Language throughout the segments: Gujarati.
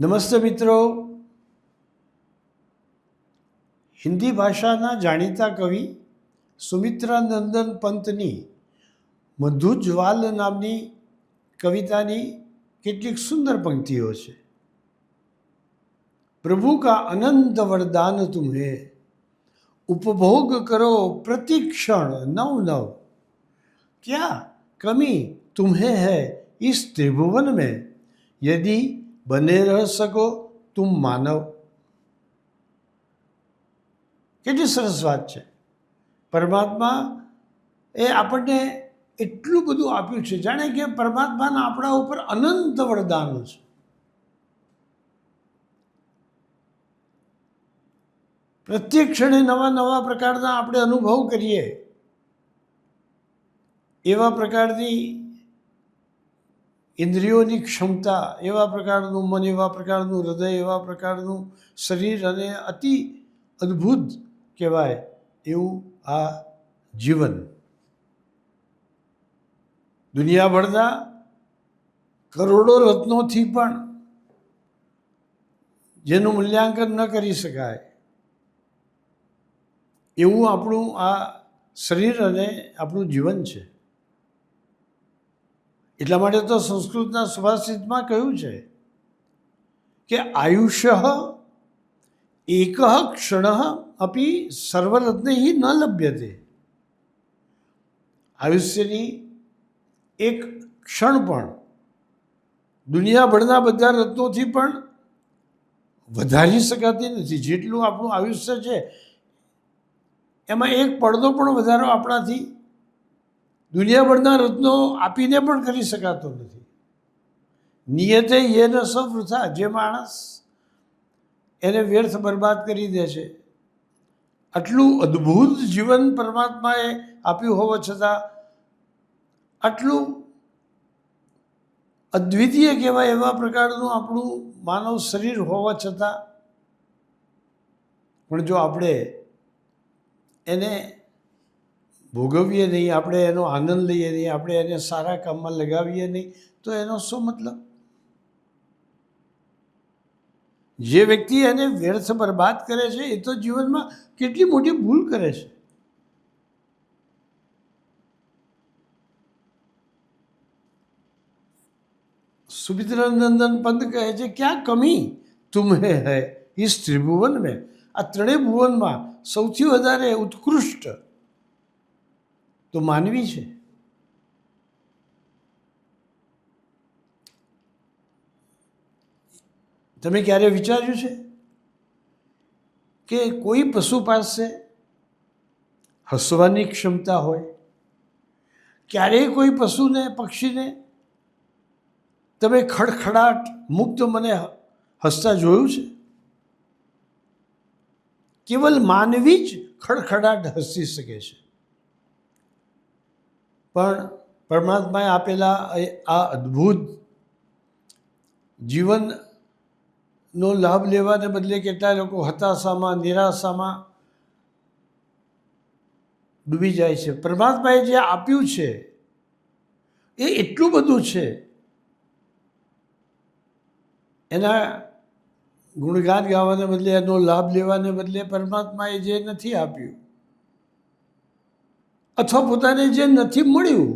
નમસ્તે મિત્રો હિન્દી ભાષાના જાણીતા કવિ સુમિત્રાનંદન પંતની મધુજ્વાલ નામની કવિતાની કેટલીક સુંદર પંક્તિઓ છે પ્રભુ કા અનંત વરદાન તુમ્હે उपभोग करो प्रतिक्षण नव नव क्या कमी तुम्हें है इस त्रिभुवन में यदि બને રહ શકો, તું માનવ. કેટલી સરસ વાત છે. પરમાત્મા એ આપણને એટલું બધું આપ્યું છે. જાણે કે પરમાત્માના આપણા ઉપર અનંત વરદાનો છે. પ્રત્યેક ક્ષણે નવા નવા પ્રકારના આપણે અનુભવ કરીએ. એવા પ્રકારની ઇન્દ્રિયોની ક્ષમતા એવા પ્રકારનું મન, એવા પ્રકારનું હૃદય, એવા પ્રકારનું શરીર અને અતિ અદ્ભુત કહેવાય એવું આ જીવન. દુનિયાભરના કરોડો રત્નોથી પણ જેનું મૂલ્યાંકન ન કરી શકાય, એવું આપણું આ શરીર અને આપણું જીવન છે. એટલા માટે તો સંસ્કૃતના સુભાષિતમાં કહ્યું છે કે આયુષ્ય એક ક્ષણ અપી સર્વરત્ને ન લભ્યતે. આયુષ્યની એક ક્ષણ પણ, દુનિયાભરના બધા રત્નોથી પણ વધારી શકાતી નથી. જેટલું આપણું આયુષ્ય છે, એમાં એક પડદો પણ વધારો આપણાથી દુનિયાભરના રત્નો આપીને પણ કરી શકાતો નથી. નિયતે એ ન સવૃથા, જે માણસ એને વ્યર્થ બરબાદ કરી દે છે. આટલું અદ્ભુત જીવન પરમાત્માએ આપ્યું હોવા છતાં આટલું અદ્વિતીય કહેવાય એવા પ્રકારનું આપણું માનવ શરીર હોવા છતાં પણ જો આપણે એને ભોગવીએ નહીં, આપણે એનો આનંદ લઈએ નહીં, આપણે એને સારા કામમાં લગાવીએ નહીં, તો એનો શું મતલબ? જે વ્યક્તિ એને વ્યર્થ બરબાદ કરે છે, એ તો જીવનમાં કેટલી મોટી ભૂલ કરે છે. સુમિત્રાનંદન પંત કહે છે, ક્યાં કમી તુમ્હે હૈ ઇસ ત્રિભુવન મેં? આ ત્રણેય ભુવનમાં સૌથી વધારે ઉત્કૃષ્ટ તો માનવી છે? તમે ક્યારે વિચાર્યું છે કે કોઈ પશુ પાસે હસવાની ક્ષમતા હોય? ક્યારેય કોઈ પશુને, પક્ષીને? તમે ખડખડાટ મુક્ત મને હસતા જોયું છે? કેવલ માનવી જ ખડખડાટ હસી શકે છે. પણ પરમાત્માએ આપેલા આ અદ્ભુત જીવનનો લાભ લેવાને બદલે કેટલા લોકો હતાશામાં, નિરાશામાં ડૂબી જાય છે. પરમાત્માએ જે આપ્યું છે, એ એટલું બધું છે. એના ગુણગાન ગાવાને બદલે, એનો લાભ લેવાને બદલે પરમાત્માએ જે નથી આપ્યું અથવા પોતાને જે નથી મળ્યું,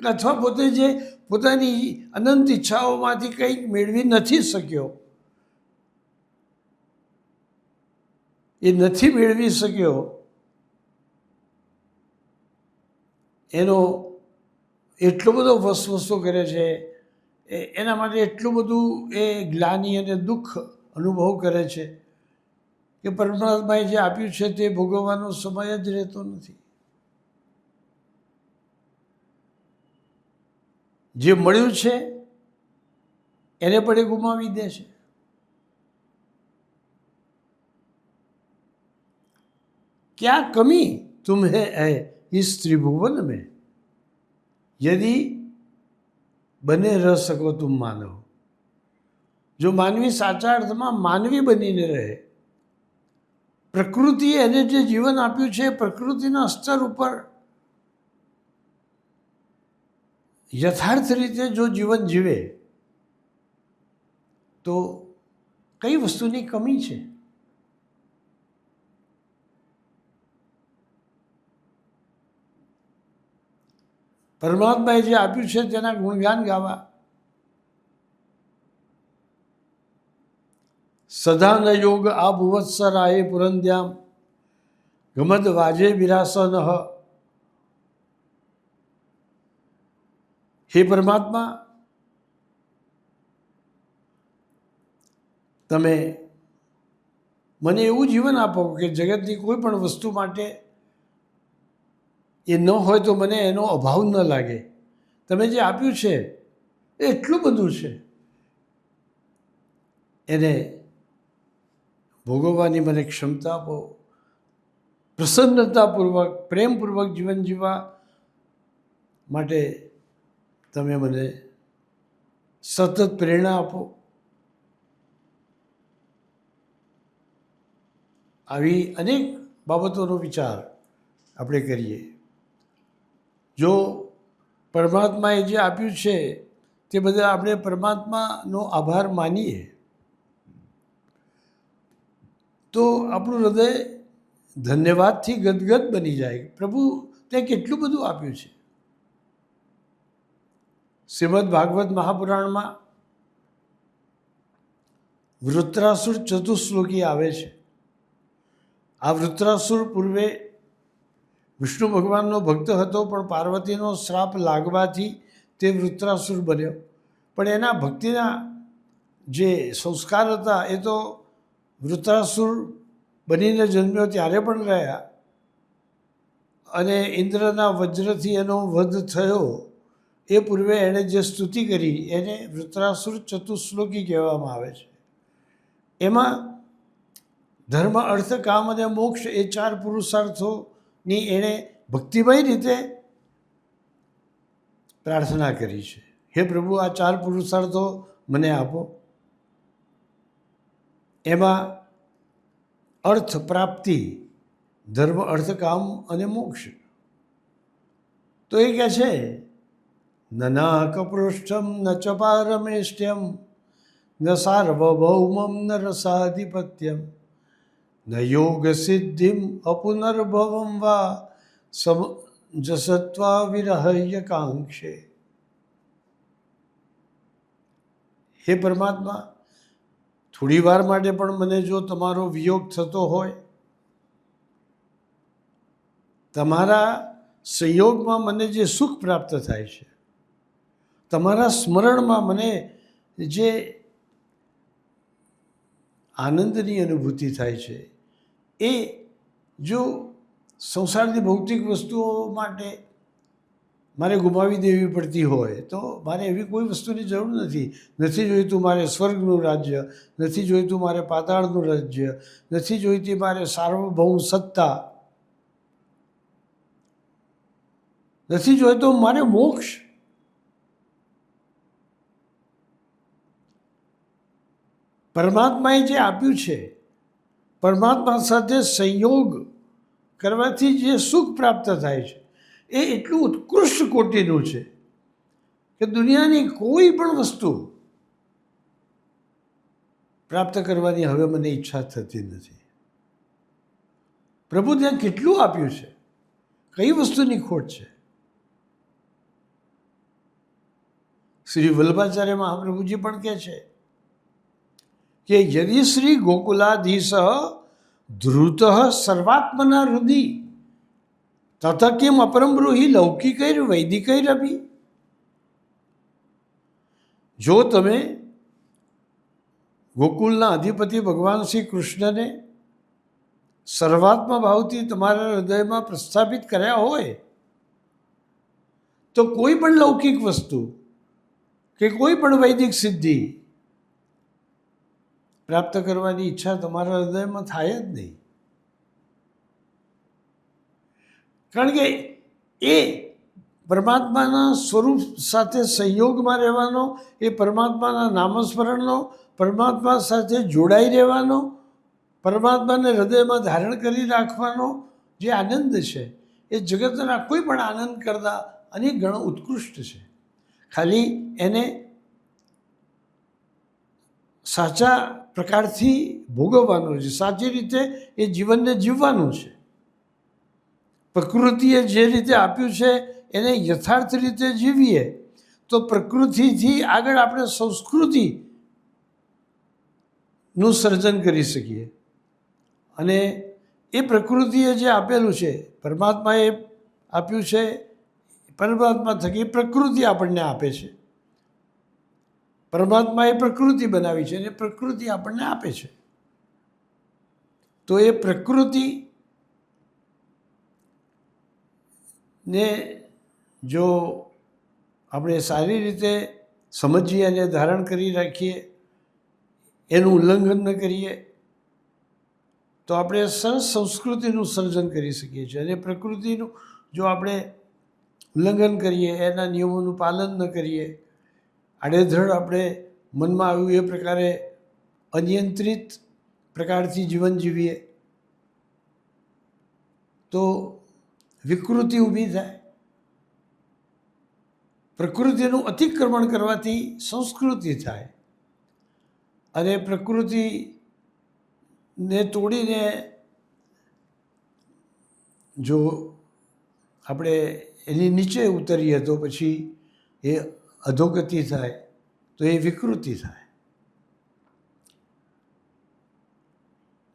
અથવા પોતે જે પોતાની અનંત ઈચ્છાઓમાંથી કંઈક મેળવી નથી શક્યો, એ નથી મેળવી શક્યો, એનો એટલો બધો વસવસો કરે છે, એ એના માટે એટલું બધું એ ગ્લાની અને દુઃખ અનુભવ કરે છે, કે પરમાત્માએ જે આપ્યું છે તે ભોગવવાનો સમય જ રહેતો નથી. જે મળ્યું છે, એને પણ એ ગુમાવી દે છે. ક્યાં કમી તુમ્હે ઇસ ત્રિભુવન મેં યદિ બને રહ શકો તું માનવ. જો માનવી સાચા અર્થમાં માનવી બનીને રહે, પ્રકૃતિએ એને જે જીવન આપ્યું છે પ્રકૃતિના સ્તર ઉપર યથાર્થ રીતે જો જીવન જીવે તો કઈ વસ્તુની કમી છે પરમાત્માએ જે આપ્યું છે તેના ગુણગાન ગાવા સદા ન યોગ આ ભુવત્સરાય પુરંદ્યામ ગમદ વાજે વિરાસન હે પરમાત્મા, તમે મને એવું જીવન આપો કે જગતની કોઈ પણ વસ્તુ માટે એ ન હોય તો મને એનો અભાવ ન લાગે. તમે જે આપ્યું છે, એ એટલું બધું છે. એને ભોગવવાની મને ક્ષમતા આપો. પ્રસન્નતાપૂર્વક, પ્રેમપૂર્વક જીવન જીવવા માટે તમે મને સતત પ્રેરણા આપો. આવી અનેક બાબતોનો વિચાર આપણે કરીએ. જો પરમાત્માએ જે આપ્યું છે, તે બધા આપણે પરમાત્માનો આભાર માનીએ, તો આપણું હૃદય ધન્યવાદથી ગદગદ બની જાય. પ્રભુ તે કેટલું બધું આપ્યું છે? શ્રીમદ ભાગવત મહાપુરાણમાં વૃત્રાસુર ચતુશ્લોકી આવે છે. આ વૃત્રાસુર પૂર્વે વિષ્ણુ ભગવાનનો ભક્ત હતો, પણ પાર્વતીનો શ્રાપ લાગવાથી તે વૃત્રાસુર બન્યો. પણ એના ભક્તિના જે સંસ્કાર હતા, એ તો વૃત્રાસુર બનીને જન્મ્યો ત્યારે પણ રહ્યા. અને ઇન્દ્રના વજ્રથી એનો વધ થયો. એ પૂર્વે એણે જે સ્તુતિ કરી એને વૃત્રાસુર ચતુશ્લોકી કહેવામાં આવે છે. એમાં ધર્મ, અર્થ, કામ અને મોક્ષ એ ચાર પુરુષાર્થોની એણે ભક્તિમય રીતે પ્રાર્થના કરી છે. હે પ્રભુ, આ ચાર પુરુષાર્થો મને આપો. એમાં અર્થ, પ્રાપ્તિ, ધર્મ, અર્થ, કામ અને મોક્ષ. તો એ કહે છે નના કપૃષ્ઠમ ન ચપારમેષ્ટ્યમ ન સાર્વભૌમમ ન રસાધિપત્યમ ન યોગ સિદ્ધિમ અપુનર્ભવમ વા સમ વિરહ્ય કાંક્ષે હે પરમાત્મા થોડી વાર માટે પણ મને જો તમારો વિયોગ થતો હોય, તમારા સંયોગમાં મને જે સુખ પ્રાપ્ત થાય છે તમારા સ્મરણમાં મને જે આનંદની અનુભૂતિ થાય છે, એ જો સંસારની ભૌતિક વસ્તુઓ માટે મારે ગુમાવી દેવી પડતી હોય, તો મારે એવી કોઈ વસ્તુની જરૂર નથી. નથી જોઈતું મારે સ્વર્ગનું રાજ્ય, નથી જોઈતું મારે પાતાળનું રાજ્ય, નથી જોઈતી મારે સાર્વભૌમ સત્તા. નથી જોઈતો મારે મોક્ષ. પરમાત્માએ જે આપ્યું છે, પરમાત્મા સાથે સંયોગ કરવાથી જે સુખ પ્રાપ્ત થાય છે, એ એટલું ઉત્કૃષ્ટ કોટીનું છે કે દુનિયાની કોઈ પણ વસ્તુ પ્રાપ્ત કરવાની હવે મને ઈચ્છા થતી નથી. પ્રભુ ત્યાં કેટલું આપ્યું છે? કઈ વસ્તુની ખોટ છે? શ્રી વલ્લભાચાર્ય મહાપ્રભુજી પણ કહે છે કે યદિ શ્રી ગોકુલાધીશ ધ્રુત સર્વાત્મના હૃદય તથ કેમ લૌકિક લૌકિકૈર વૈદિકૈરપી જો તમે ગોકુલના અધિપતિ ભગવાન શ્રી કૃષ્ણને સર્વાત્મા ભાવથી તમારા હૃદયમાં પ્રસ્થાપિત કર્યા હોય, તો કોઈ પણ લૌકિક વસ્તુ કે કોઈ પણ વૈદિક સિદ્ધિ પ્રાપ્ત કરવાની ઈચ્છા તમારા હૃદયમાં થાય જ નહીં. કારણ કે એ પરમાત્માના સ્વરૂપ સાથે સંયોગમાં રહેવાનો, એ પરમાત્માના નામસ્મરણનો, પરમાત્મા સાથે જોડાઈ રહેવાનો, પરમાત્માને હૃદયમાં ધારણ કરી રાખવાનો જે આનંદ છે, એ જગતના કોઈ પણ આનંદ કરતાં અનેક ગણો ઉત્કૃષ્ટ છે. ખાલી એને સાચા પ્રકારથી ભોગવવાનો છે. સાચી રીતે એ જીવનને જીવવાનું છે. પ્રકૃતિએ જે રીતે આપ્યું છે એને યથાર્થ રીતે જીવીએ, તો પ્રકૃતિથી આગળ આપણે સંસ્કૃતિનું સર્જન કરી શકીએ. અને એ પ્રકૃતિએ જે આપેલું છે, પરમાત્માએ આપ્યું છે, પરમાત્મા થકી પ્રકૃતિ આપણને આપે છે. પરમાત્માએ પ્રકૃતિ બનાવી છે અને પ્રકૃતિ આપણને આપે છે. તો એ પ્રકૃતિ ને જો આપણે સારી રીતે સમજીએ અને ધારણ કરી રાખીએ, એનું ઉલ્લંઘન ન કરીએ, તો આપણે સરસ સંસ્કૃતિનું સર્જન કરી શકીએ છીએ. અને પ્રકૃતિનું જો આપણે ઉલ્લંઘન કરીએ, એના નિયમોનું પાલન ન કરીએ આડેધડ આપણે મનમાં આવ્યું એ પ્રકારે અનિયંત્રિત પ્રકારથી જીવન જીવીએ. તો વિકૃતિ ઊભી થાય. પ્રકૃતિનું અતિક્રમણ કરવાથી સંસ્કૃતિ થાય. અને પ્રકૃતિને તોડીને જો આપણે એની નીચે ઉતરીએ તો પછી એ અધોગતિ થાય તો એ વિકૃતિ થાય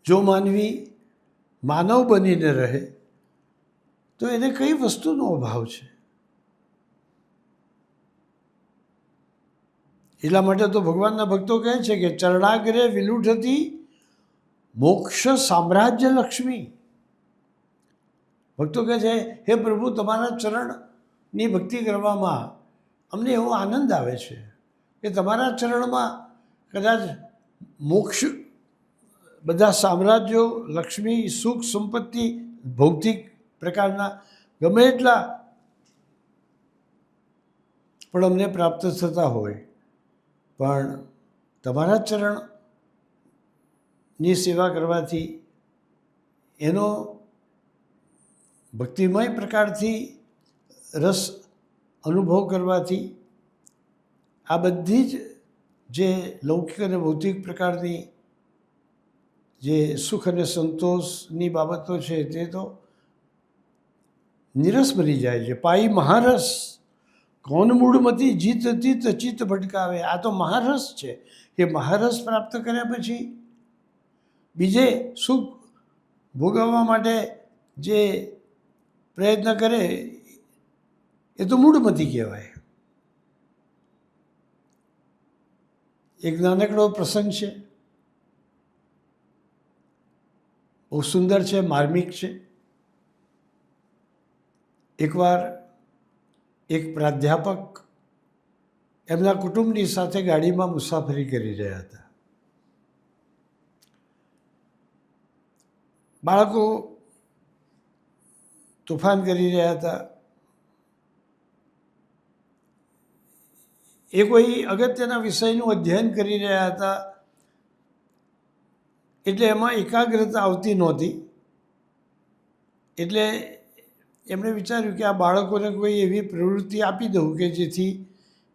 જો માનવી માનવ બનીને રહે તો એને કઈ વસ્તુનો અભાવ છે એટલા માટે તો ભગવાનના ભક્તો કહે છે કે ચરણાગ્રે વિલુઠતી મોક્ષ સામ્રાજ્ય લક્ષ્મી ભક્તો કહે છે હે પ્રભુ તમારા ચરણની ભક્તિ કરવામાં અમને એવો આનંદ આવે છે કે તમારા ચરણમાં કદાચ મોક્ષ, બધા સામ્રાજ્યો, લક્ષ્મી, સુખ, સંપત્તિ, ભૌતિક પ્રકારના ગમે એટલા પણ અમને પ્રાપ્ત થતા હોય, પણ તમારા ચરણની સેવા કરવાથી એનો ભક્તિમય પ્રકારથી રસ અનુભવ કરવાથી આ બધી જ જે લૌકિક અને ભૌતિક પ્રકારની જે સુખ અને સંતોષની બાબતો છે તે તો નિરસ બની જાય છે. પાઈ મહારસ. કોણ મૂળમતી જીત તીત ચિત્ત ભટકાવે. આ તો મહારસ છે. એ મહારસ પ્રાપ્ત કર્યા પછી બીજે સુખ ભોગવવા માટે જે પ્રયત્ન કરે એ તો મૂળમતી કહેવાય. એક નાનકડો પ્રસંગ છે. બહુ સુંદર છે, માર્મિક છે. એકવાર એક પ્રાધ્યાપક એમના કુટુંબની સાથે ગાડીમાં મુસાફરી કરી રહ્યા હતા. બાળકો તોફાન કરી રહ્યા હતા. એ કોઈ અગત્યના વિષયનું અધ્યયન કરી રહ્યા હતા, એટલે એમાં એકાગ્રતા આવતી નહોતી. એટલે એમણે વિચાર્યું કે આ બાળકોને કોઈ એવી પ્રવૃત્તિ આપી દઉં કે જેથી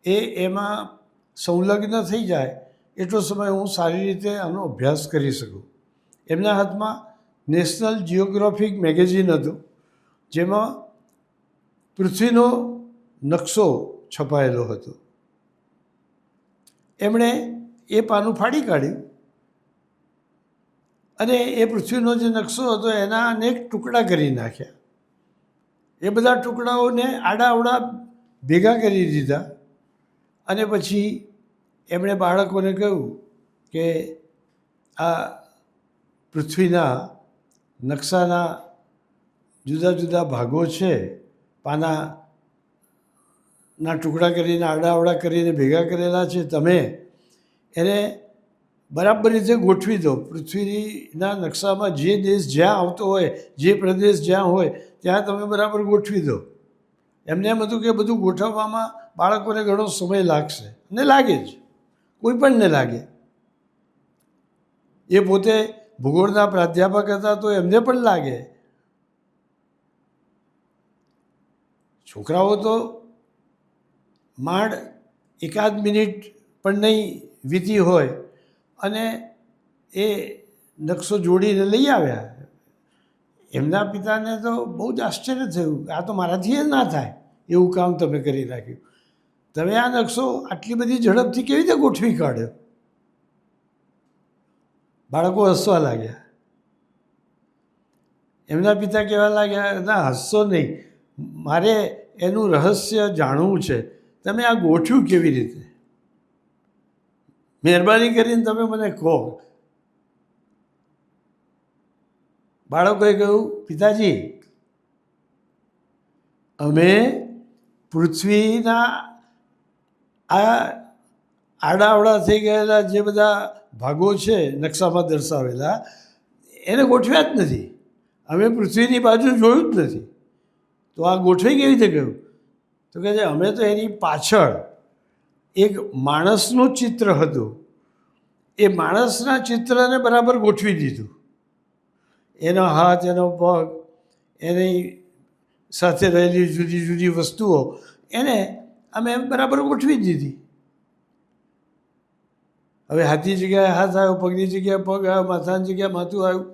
એ એમાં સંલગ્ન થઈ જાય, એટલો સમય હું સારી રીતે આનો અભ્યાસ કરી શકું. એમના હાથમાં નેશનલ જિયોગ્રાફિક મેગેઝિન હતું, જેમાં પૃથ્વીનો નકશો છપાયેલો હતો. એમણે એ પાનું ફાડી કાઢ્યું. અને એ પૃથ્વીનો જે નકશો હતો એના અનેક ટુકડા કરી નાખ્યા. એ બધા ટુકડાઓને આડાઅવડા ભેગા કરી દીધા. અને પછી એમણે બાળકોને કહ્યું કે આ પૃથ્વીના નકશાના જુદા જુદા ભાગો છે, પાના ના ટુકડા કરીને આડાઅવડા કરીને ભેગા કરેલા છે તમે, એને બરાબર રીતે ગોઠવી દો. પૃથ્વીના નકશામાં જે દેશ જ્યાં આવતો હોય, જે પ્રદેશ જ્યાં હોય, ત્યાં તમે બરાબર ગોઠવી દો. એમને એમ હતું કે બધું ગોઠવવામાં બાળકોને ઘણો સમય લાગશે. ને લાગે જ. કોઈ પણને લાગે. એ પોતે ભૂગોળના પ્રાધ્યાપક હતા તો એમને પણ લાગે. છોકરાઓ તો માંડ એકાદ મિનિટ પણ નહીં વીતી હોય અને એ નકશો જોડીને લઈ આવ્યા. એમના પિતાને તો બહુ જ આશ્ચર્ય થયું આ તો મારાથી જ ના થાય એવું કામ તમે કરી નાખ્યું. તમે આ નકશો આટલી બધી ઝડપથી કેવી રીતે ગોઠવી કાઢ્યો? બાળકો હસવા લાગ્યા. એમના પિતા કહેવા લાગ્યા, ના, હસશો નહીં. મારે એનું રહસ્ય જાણવું છે. તમે આ ગોઠવ્યું કેવી રીતે? મહેરબાની કરીને તમે મને કહો. બાળકોએ કહ્યું, પિતાજી, અમે પૃથ્વીના આ આડાવડા થઈ ગયેલા જે બધા ભાગો છે, નકશામાં દર્શાવેલા, એને ગોઠવ્યા જ નથી. અમે પૃથ્વીની બાજુ જોયું જ નથી. તો આ ગોઠવાઈ કેવી રીતે ગયું? તો કહે છે, અમે તો એની પાછળ એક માણસનું ચિત્ર હતું. એ માણસના ચિત્રને બરાબર ગોઠવી દીધું. એનો હાથ, એનો પગ, એની સાથે રહેલી જુદી જુદી વસ્તુઓ, એને અમે બરાબર ગોઠવી દીધી. હવે હાથની જગ્યાએ હાથ આવ્યો, પગની જગ્યાએ પગ આવ્યો, માથાની જગ્યાએ માથું આવ્યું.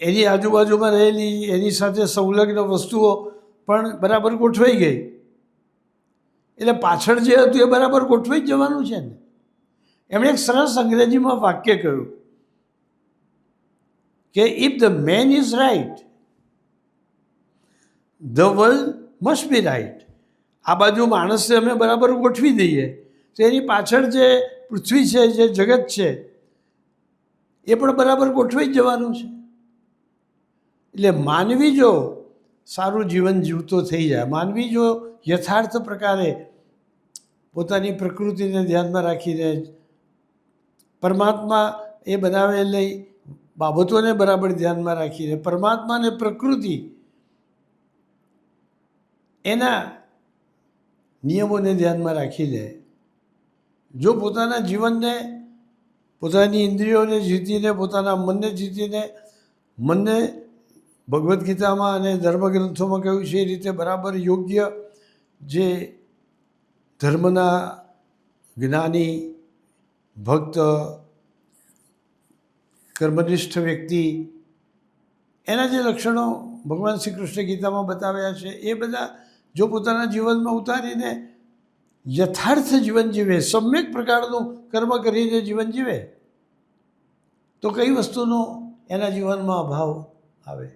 એની આજુબાજુમાં રહેલી, એની સાથે સંલગ્ન વસ્તુઓ પણ બરાબર ગોઠવાઈ ગઈ. એટલે પાછળ જે હતું એ બરાબર ગોઠવાઈ જ જવાનું છે ને. એમણે એક સરસ અંગ્રેજીમાં વાક્ય કહ્યું કે if the man is right the world must be right આ બાજુ માણસને અમે બરાબર ગોઠવી દઈએ. તો એની પાછળ જે પૃથ્વી છે, જે જગત છે, એ પણ બરાબર ગોઠવાઈ જ જવાનું છે. એટલે માનવી જો સારું જીવન જીવતો થઈ જાય. માનવી જો યથાર્થ પ્રકારે પોતાની પ્રકૃતિને ધ્યાનમાં રાખીને પરમાત્મા એ બનાવેલી બાબતોને બરાબર ધ્યાનમાં રાખીને પરમાત્માને પ્રકૃતિ એના નિયમોને ધ્યાનમાં રાખી લે જો પોતાના જીવનને, પોતાની ઇન્દ્રિયોને જીતીને, પોતાના મનને જીતીને, મનને ભગવદ્ ગીતામાં અને ધર્મગ્રંથોમાં કહ્યું છે, એ રીતે બરાબર યોગ્ય જે ધર્મના જ્ઞાની ભક્ત, કર્મનિષ્ઠ વ્યક્તિ, એના જે લક્ષણો ભગવાન શ્રી કૃષ્ણ ગીતામાં બતાવ્યા છે, એ બધા જો પોતાના જીવનમાં ઉતારીને યથાર્થ જીવન જીવે, સમ્યક પ્રકારનું કર્મ કરીને જીવન જીવે, તો કઈ વસ્તુનો એના જીવનમાં અભાવ આવે?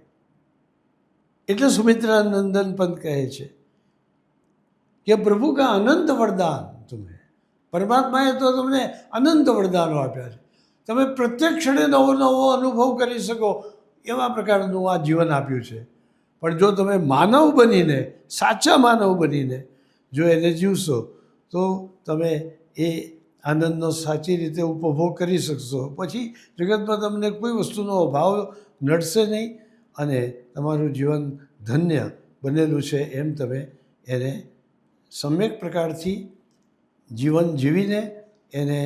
એટલે સુમિત્રા નંદન પંત કહે છે કે પ્રભુ કા અનંત વરદાન તમે. પરમાત્માએ તો તમને અનંત વરદાનો આપ્યા છે. તમે પ્રત્યેક ક્ષણે નવો નવો અનુભવ કરી શકો એવા પ્રકારનું આ જીવન આપ્યું છે. પણ જો તમે માનવ બનીને, સાચા માનવ બનીને જો એને જીવશો, તો તમે એ આનંદનો સાચી રીતે ઉપભોગ કરી શકશો. પછી જગતમાં તમને કોઈ વસ્તુનો અભાવ નડશે નહીં. અને તમારું જીવન ધન્ય બનેલું છે એમ તમે એને સમ્યક પ્રકારથી જીવન જીવીને એને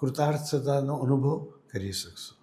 કૃતાર્થતાનો અનુભવ કરી શકશો.